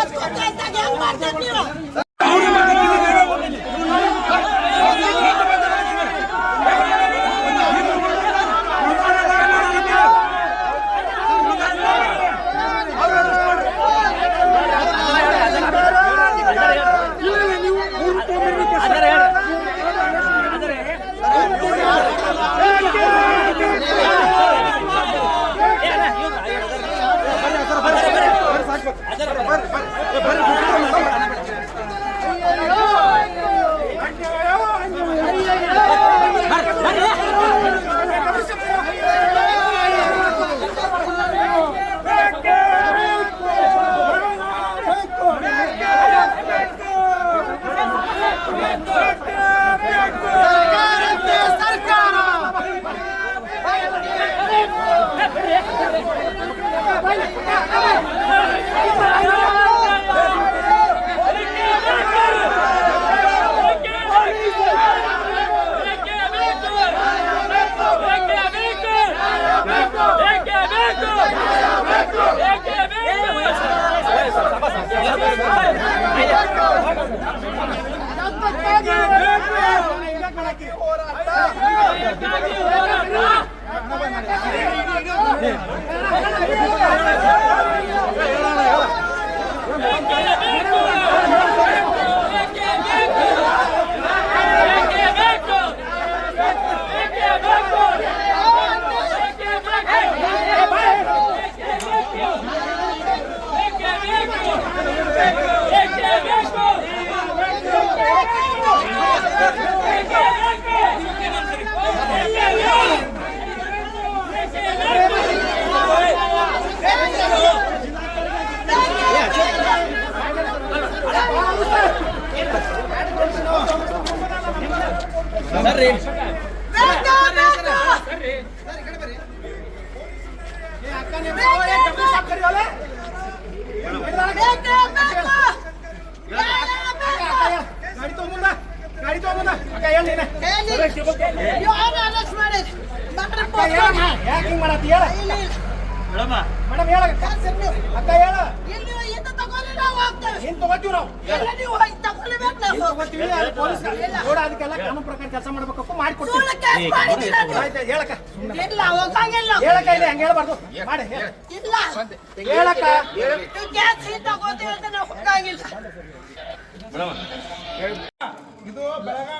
ಓದ್ಕೊಡ್ತಾ ಇದ್ದಾಗ ಹೆಂಗ್ ಮಾಡ್ತೀರಿ ನೀವು ಬೇಕು, ಬೇಕು. ಯಾಕ್ ಹಿಂಗ್ ಮಾಡತ್ತಿ ಹೇಳ ಇಲ್ಲಿ, ಇಲ್ಲಿ. ಮೇಡಮ್ ಹೇಳ. ಅಕ್ಕ ಹೇಳ ನಾವು ತಗೋತೀವಿ ನಾವು. ಎಲ್ಲ ನೀವು ಹೋಗಿ ತಗೊಳ್ಬೇಕು ನಾವು. ತಗೋತೀವಿ ಅಲ್ಲಿ ಪೊಲೀಸ್ ನೋಡ ಅದಕ್ಕೆಲ್ಲ ಕಾನೂನು ಪ್ರಕಾರ ಕೆಲಸ ಮಾಡ್ಬೇಕಪ್ಪ ಮಾಡ್ಕೊಡ್ತೀವಿ. ಸುಳ್ಳು ಕೇಸ್ ಮಾಡಿದ್ದೀರಾ ನೀವು? ಆಯ್ತು ಹೇಳಕ್ಕ. ಇಲ್ಲ ಹೋಗಂಗಿಲ್ಲ ಹೇಳಕ್ಕ ಇಲ್ಲಿ ಹಂಗೆ ಹೇಳ್ಬಾರ್ದು. ಮಾಡಿ ಹೇಳ. ಇಲ್ಲ. ಹೇಳಕ್ಕ. ನೀವು ಗ್ಯಾಸ್ ಸೀಟ್ ತಗೋತೀವಿ ಅಂತ ನಾವು ಹೋಗಂಗಿಲ್ಲ ಇದು ಬೆಳಗಾವಿ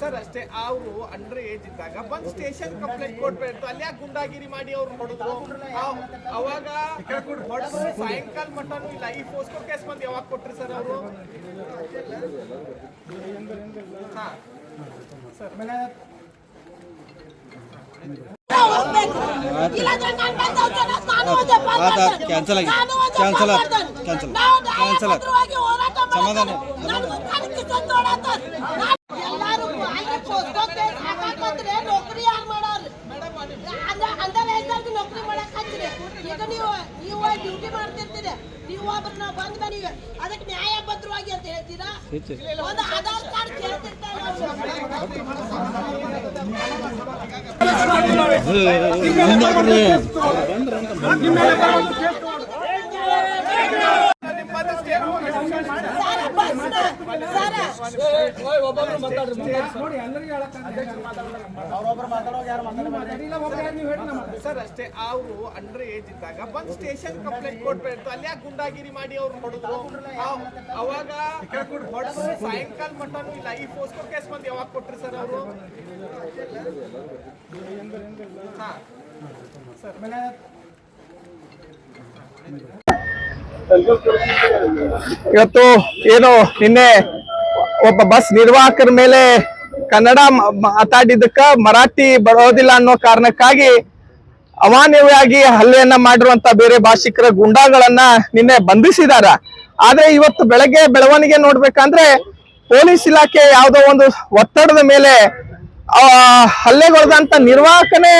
ಸರ್ ಅಷ್ಟೇ ಅವರು ಅಂಡರ್ ಏಜ್ ಇದ್ದಾಗ ಬಂದ್ ಸ್ಟೇಷನ್ ಕಂಪ್ಲೇಂಟ್ ಕೊಡ್ಬೇಕು ಅಲ್ಲಿ ಯಾಕೆ ಗುಂಡಾಗಿರಿ ಮಾಡಿ ಅವ್ರು ಹೊಡೆದ್ರು ಅವ್- ಅವಾಗ ಸಾಯಂಕಾಲ ಮಟನು ಇಲ್ಲ ಈ ಫೋಸ್ಕೋ ಕೇಸ್ ಬಂದು ಯಾವಾಗ ಕೊಟ್ರಿ ಸರ್ ಅವರು ಹಾ ಆಮೇಲೆ आता कॅन्सल आहे. कॅन्सल कॅन्सल कॅन्सल समाधान ನೀವು ನೀವು ಡ್ಯೂಟಿ ಮಾಡ್ತಿರ್ತೀರಿ. ನೀವು ಒಬ್ರನ್ನ ಬಂದ್ ಬನ್ನಿ. ಅದಕ್ಕೆ ನ್ಯಾಯಬದ್ಧವಾಗಿ ಅಂತ ಹೇಳ್ತೀರಾ? ಒಂದು ಆಧಾರ್ ಕಾರ್ಡ್ ಕೇಳ್ತಿರ್ತಾರೆ ನೋಡಿ ಎಲ್ಲರಿಗೂ ಹೇಳಕ್ಕ ಅವ್ರೊಬ್ರು ಮಾತಾಡೋರು ಯಾರು ಮಾತಾಡೋರು ಒಬ್ರು ಯಾರು ನೀವು ಹೇಳಿ ನಮ್ಮ ಸರ್ ಅಷ್ಟೇ ಅವರು ಅಂಡರ್ ಏಜ್ ಇದ್ದಾಗ ಬಂದ್ ಸ್ಟೇಷನ್ ಕಂಪ್ಲೇಂಟ್ ಕೊಡ್ಬೇಕು ಅಲ್ಲಿ ಯಾಕೆ ಗುಂಡಾಗಿರಿ ಮಾಡಿ ಅವ್ರು ಹೊಡೆದ್ರು. ಅವ್- ಅವಾಗ ಹೊಡೆದ್ರು. ಸಾಯಂಕಾಲ ಮಟ್ಟನು ಇಲ್ಲ. ಈ ಫೋಸ್ಕೋ ಕೇಸ್ ಬಂದು ಯಾವಾಗ ಕೊಟ್ರಿ ಸರ್ ಅವರು? ಹಾ. ಆಮೇಲೆ ಇವತ್ತು ಏನು, ನಿನ್ನೆ ಒಬ್ಬ ಬಸ್ ನಿರ್ವಾಹಕರ ಮೇಲೆ ಕನ್ನಡ ಮಾತಾಡಿದ್ದಕ್ಕ ಮರಾಠಿ ಬರೋದಿಲ್ಲ ಅನ್ನೋ ಕಾರಣಕ್ಕಾಗಿ ಅಮಾನ್ಯವಾಗಿ ಹಲ್ಲೆಯನ್ನ ಮಾಡಿರುವಂತ ಬೇರೆ ಭಾಷಿಕರ ಗುಂಡಾಗಳನ್ನ ನಿನ್ನೆ ಬಂಧಿಸಿದಾರ. ಆದ್ರೆ ಇವತ್ತು ಬೆಳಗ್ಗೆ ಬೆಳವಣಿಗೆ ನೋಡ್ಬೇಕಂದ್ರೆ ಪೊಲೀಸ್ ಇಲಾಖೆ ಯಾವುದೋ ಒಂದು ಒತ್ತಡದ ಮೇಲೆ ಹಲ್ಲೆಗೊಳದಂತ ನಿರ್ವಾಹಕನೇ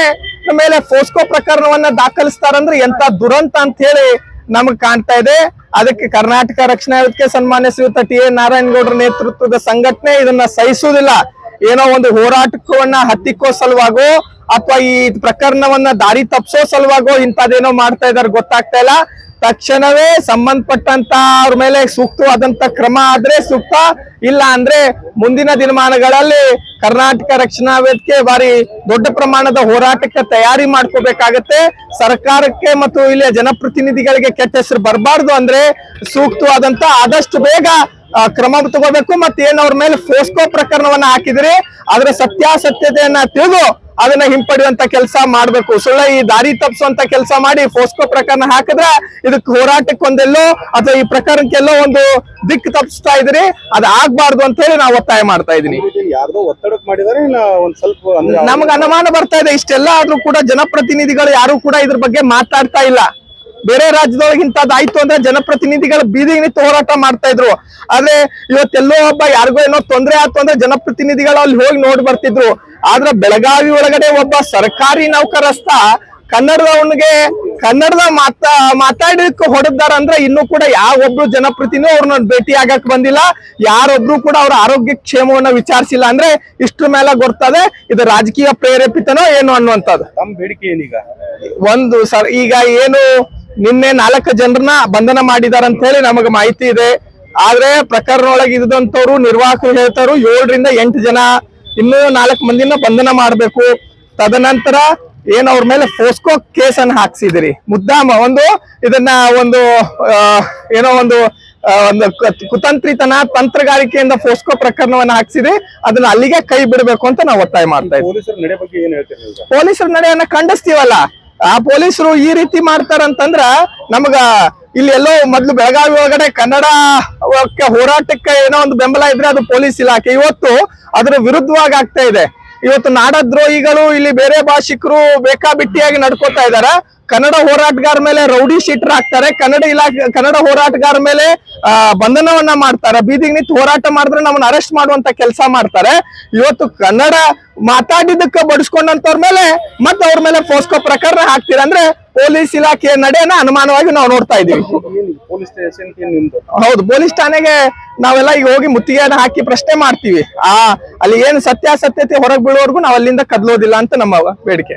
ಮೇಲೆ ಫೋಸ್ಕೋ ಪ್ರಕರಣವನ್ನ ದಾಖಲಿಸ್ತಾರಂದ್ರೆ ಎಂತ ದುರಂತ ಅಂತ ಹೇಳಿ ನಮಗ್ ಕಾಣ್ತಾ ಇದೆ. ಅದಕ್ಕೆ ಕರ್ನಾಟಕ ರಕ್ಷಣಾ ವೇದಿಕೆ ಸನ್ಮಾನ್ಯ ಶ್ರೀಯುತ ಟಿ ಎ ನಾರಾಯಣಗೌಡರ ನೇತೃತ್ವದ ಸಂಘಟನೆ ಇದನ್ನ ಸಹಿಸುವುದಿಲ್ಲ. ಏನೋ ಒಂದು ಹೋರಾಟವನ್ನ ಹತ್ತಿಕ್ಕೋ ಸಲುವಾಗೋ ಅಥವಾ ಈ ಪ್ರಕರಣವನ್ನ ದಾರಿ ತಪ್ಪಿಸೋ ಸಲುವಾಗೋ ಇಂಥದ್ದೇನೋ ಮಾಡ್ತಾ ಇದಾರೆ, ಗೊತ್ತಾಗ್ತಾ ಇಲ್ಲ. ತಕ್ಷಣವೇ ಸಂಬಂಧಪಟ್ಟಂತ ಅವ್ರ ಮೇಲೆ ಸೂಕ್ತವಾದಂತ ಕ್ರಮ ಆದ್ರೆ ಸೂಕ್ತ, ಇಲ್ಲ ಅಂದ್ರೆ ಮುಂದಿನ ದಿನಮಾನಗಳಲ್ಲಿ ಕರ್ನಾಟಕ ರಕ್ಷಣಾ ವೇದಿಕೆ ಬಾರಿ ದೊಡ್ಡ ಪ್ರಮಾಣದ ಹೋರಾಟಕ್ಕೆ ತಯಾರಿ ಮಾಡ್ಕೋಬೇಕಾಗತ್ತೆ. ಸರ್ಕಾರಕ್ಕೆ ಮತ್ತು ಇಲ್ಲಿಯ ಜನಪ್ರತಿನಿಧಿಗಳಿಗೆ ಕೆಟ್ಟ ಹೆಸರು ಬರಬಾರ್ದು ಅಂದ್ರೆ ಸೂಕ್ತವಾದಂತ ಆದಷ್ಟು ಬೇಗ ಕ್ರಮ ತಗೋಬೇಕು ಮತ್ತೆ ಏನ್ ಅವ್ರ ಮೇಲೆ ಫೋಸ್ಕೋ ಪ್ರಕರಣವನ್ನ ಹಾಕಿದ್ರೆ ಅದರ ಸತ್ಯಾಸತ್ಯತೆಯನ್ನ ತಿಳಿದು ಅದನ್ನ ಹಿಂಪಡೆಯುವಂತ ಕೆಲಸ ಮಾಡ್ಬೇಕು. ಸುಳ್ಳ ಈ ದಾರಿ ತಪ್ಪಿಸುವಂತ ಕೆಲಸ ಮಾಡಿ ಫೋಸ್ಕೋ ಪ್ರಕರಣ ಹಾಕಿದ್ರೆ ಇದಕ್ ಹೋರಾಟಕ್ಕೊಂದೆಲ್ಲೋ ಅಥವಾ ಈ ಪ್ರಕರಣಕ್ಕೆಲ್ಲೋ ಒಂದು ದಿಕ್ ತಪ್ಪಿಸ್ತಾ ಇದ್ರಿ ಅದ್ ಆಗ್ಬಾರ್ದು ಅಂತ ಹೇಳಿ ನಾವು ಒತ್ತಾಯ ಮಾಡ್ತಾ ಇದೀನಿ ನಮ್ಗೆ ಅನುಮಾನ ಬರ್ತಾ ಇದೆ ಇಷ್ಟೆಲ್ಲ ಆದ್ರೂ ಕೂಡ ಜನಪ್ರತಿನಿಧಿಗಳು ಯಾರು ಕೂಡ ಇದ್ರ ಬಗ್ಗೆ ಮಾತಾಡ್ತಾ ಇಲ್ಲ. ಬೇರೆ ರಾಜ್ಯದೊಳಗೆ ಇಂಥದ್ದಾಯ್ತು ಅಂದ್ರೆ ಜನಪ್ರತಿನಿಧಿಗಳ ಬೀದಿಗೆ ನಿಂತು ಹೋರಾಟ ಮಾಡ್ತಾ ಇದ್ರು. ಆದ್ರೆ ಇವತ್ತೆಲ್ಲೋ ಒಬ್ಬ ಯಾರಿಗೋ ಏನೋ ತೊಂದರೆ ಆಯ್ತು ಅಂದ್ರೆ ಜನಪ್ರತಿನಿಧಿಗಳು ಅಲ್ಲಿ ಹೋಗಿ ನೋಡಿ ಬರ್ತಿದ್ರು. ಆದ್ರೆ ಬೆಳಗಾವಿ ಒಳಗಡೆ ಒಬ್ಬ ಸರ್ಕಾರಿ ನೌಕರಸ್ಥ ಕನ್ನಡದವನಿಗೆ ಕನ್ನಡದ ಮಾತಾ ಮಾತಾಡಲಿಕ್ಕೆ ಹೊಡೆದಾರ ಅಂದ್ರೆ ಇನ್ನು ಕೂಡ ಯಾವ ಒಬ್ರು ಜನಪ್ರತಿನಿಧಿ ಅವ್ರನ್ನ ಭೇಟಿ ಆಗಕ್ ಬಂದಿಲ್ಲ. ಯಾರೊಬ್ರು ಕೂಡ ಅವ್ರ ಆರೋಗ್ಯ ಕ್ಷೇಮವನ್ನ ವಿಚಾರಿಸಿಲ್ಲ ಅಂದ್ರೆ ಇಷ್ಟ್ರ ಮೇಲೆ ಗೊತ್ತದೆ ಇದು ರಾಜಕೀಯ ಪ್ರೇರೇಪಿತನೋ ಏನು ಅನ್ನುವಂಥದ್ದು. ಬೇಡಿಕೆ ಏನೀಗ ಒಂದು ಸರ್ ಈಗ ಏನು ನಿನ್ನೆ ನಾಲ್ಕು ಜನರನ್ನ ಬಂಧನ ಮಾಡಿದಾರ ಅಂತ ಹೇಳಿ ನಮಗೆ ಮಾಹಿತಿ ಇದೆ. ಆದ್ರೆ ಪ್ರಕರಣ ಒಳಗೆ ಇದ್ದಂತವ್ರು ನಿರ್ವಾಹಕರು ಹೇಳ್ತಾರು ಏಳರಿಂದ ಎಂಟು ಜನ ಇನ್ನೂ ನಾಲ್ಕು ಮಂದಿನ ಬಂಧನ ಮಾಡ್ಬೇಕು. ತದನಂತರ ಏನ್ ಅವ್ರ ಮೇಲೆ ಫೋಸ್ಕೋ ಕೇಸ್ ಅನ್ನ ಹಾಕ್ಸಿದಿರಿ. ಮುದ್ದಾಮ ಒಂದು ಇದನ್ನ ಒಂದು ಏನೋ ಒಂದು ಒಂದು ಕುತಂತ್ರಿತನ ತಂತ್ರಗಾರಿಕೆಯಿಂದ ಫೋಸ್ಕೋ ಪ್ರಕರಣವನ್ನ ಹಾಕ್ಸಿದ್ರಿ ಅದನ್ನ ಅಲ್ಲಿಗೆ ಕೈ ಬಿಡಬೇಕು ಅಂತ ನಾವು ಒತ್ತಾಯ ಮಾಡ್ತಾ ಇದ್ದೀವಿ ಪೊಲೀಸರ ನಡೆಯನ್ನ ಖಂಡಿಸ್ತೀವಲ್ಲ. ಆ ಪೊಲೀಸರು ಈ ರೀತಿ ಮಾಡ್ತಾರಂತಂದ್ರ ನಮಗ ಇಲ್ಲಿ ಎಲ್ಲೋ ಮೊದ್ಲು ಬೆಳಗಾವಿ ಒಳಗಡೆ ಕನ್ನಡ ಕ್ಕೆ ಹೋರಾಟಕ್ಕೆ ಏನೋ ಒಂದು ಬೆಂಬಲ ಇದ್ರೆ ಅದು ಪೊಲೀಸ್ ಇಲಾಖೆ. ಇವತ್ತು ಅದರ ವಿರುದ್ಧವಾಗಿ ಆಗ್ತಾ ಇದೆ. ಇವತ್ತು ನಾಡದ್ರೋಹಿಗಳು ಇಲ್ಲಿ ಬೇರೆ ಭಾಷಿಕರು ಬೇಕಾಬಿಟ್ಟಿಯಾಗಿ ನಡ್ಕೋತಾ ಇದ್ದಾರೆ. ಕನ್ನಡ ಹೋರಾಟಗಾರ ಮೇಲೆ ರೌಡಿ ಶೀಟರ್ ಹಾಕ್ತಾರೆ. ಕನ್ನಡ ಇಲಾಖೆ ಕನ್ನಡ ಹೋರಾಟಗಾರ ಮೇಲೆ ಬಂಧನವನ್ನ ಮಾಡ್ತಾರೆ. ಬೀದಿಗೆ ನಿಂತು ಹೋರಾಟ ಮಾಡಿದ್ರೆ ನಮ್ಮನ್ನ ಅರೆಸ್ಟ್ ಮಾಡುವಂತ ಕೆಲಸ ಮಾಡ್ತಾರೆ. ಇವತ್ತು ಕನ್ನಡ ಮಾತಾಡಿದ್ದಕ್ಕೆ ಬಡಿಸ್ಕೊಂಡಂತವ್ರ ಮೇಲೆ ಮತ್ತೆ ಅವ್ರ ಮೇಲೆ ಫೋಸ್ಕೋ ಪ್ರಕರಣ ಹಾಕ್ತೀರ ಅಂದ್ರೆ ಪೊಲೀಸ್ ಇಲಾಖೆಯ ನಡೆಯನ್ನ ಅನುಮಾನವಾಗಿ ನಾವು ನೋಡ್ತಾ ಇದೀವಿ ಹೌದು ಪೊಲೀಸ್ ಠಾಣೆಗೆ ನಾವೆಲ್ಲ ಈಗ ಹೋಗಿ ಮುತ್ತಿಗೆಯನ್ನು ಹಾಕಿ ಪ್ರಶ್ನೆ ಮಾಡ್ತೀವಿ. ಆ, ಅಲ್ಲಿ ಏನು ಸತ್ಯಾಸತ್ಯತೆ ಹೊರಗೆ ಬೀಳೋವರೆಗೂ ನಾವು ಅಲ್ಲಿಂದ ಕದಲೋದಿಲ್ಲ ಅಂತ ನಮ್ಮ ಬೇಡಿಕೆ